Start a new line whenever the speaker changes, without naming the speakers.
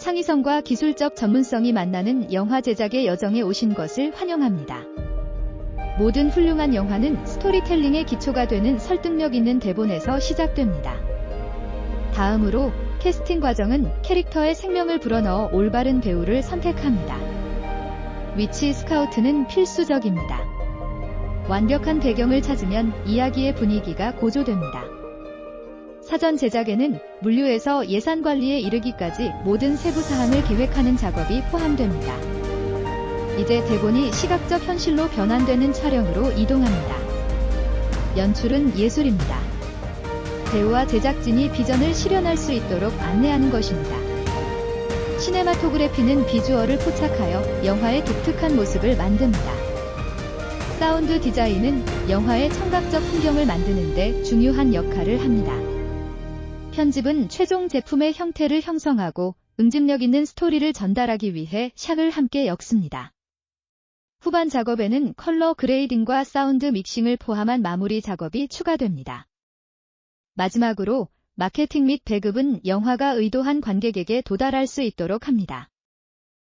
창의성과 기술적 전문성이 만나는 영화 제작의 여정에 오신 것을 환영합니다. 모든 훌륭한 영화는 스토리텔링의 기초가 되는 설득력 있는 대본에서 시작됩니다. 다음으로 캐스팅 과정은 캐릭터의 생명을 불어넣어 올바른 배우를 선택합니다. 위치 스카우트는 필수적입니다. 완벽한 배경을 찾으면 이야기의 분위기가 고조됩니다. 사전 제작에는 물류에서 예산 관리에 이르기까지 모든 세부 사항을 계획하는 작업이 포함됩니다. 이제 대본이 시각적 현실로 변환되는 촬영으로 이동합니다. 연출은 예술입니다. 배우와 제작진이 비전을 실현할 수 있도록 안내하는 것입니다. 시네마토그래피는 비주얼을 포착하여 영화의 독특한 모습을 만듭니다. 사운드 디자인은 영화의 청각적 풍경을 만드는데 중요한 역할을 합니다. 편집은 최종 제품의 형태를 형성하고 응집력 있는 스토리를 전달하기 위해 샥을 함께 엮습니다. 후반 작업에는 컬러 그레이딩과 사운드 믹싱을 포함한 마무리 작업이 추가됩니다. 마지막으로 마케팅 및 배급은 영화가 의도한 관객에게 도달할 수 있도록 합니다.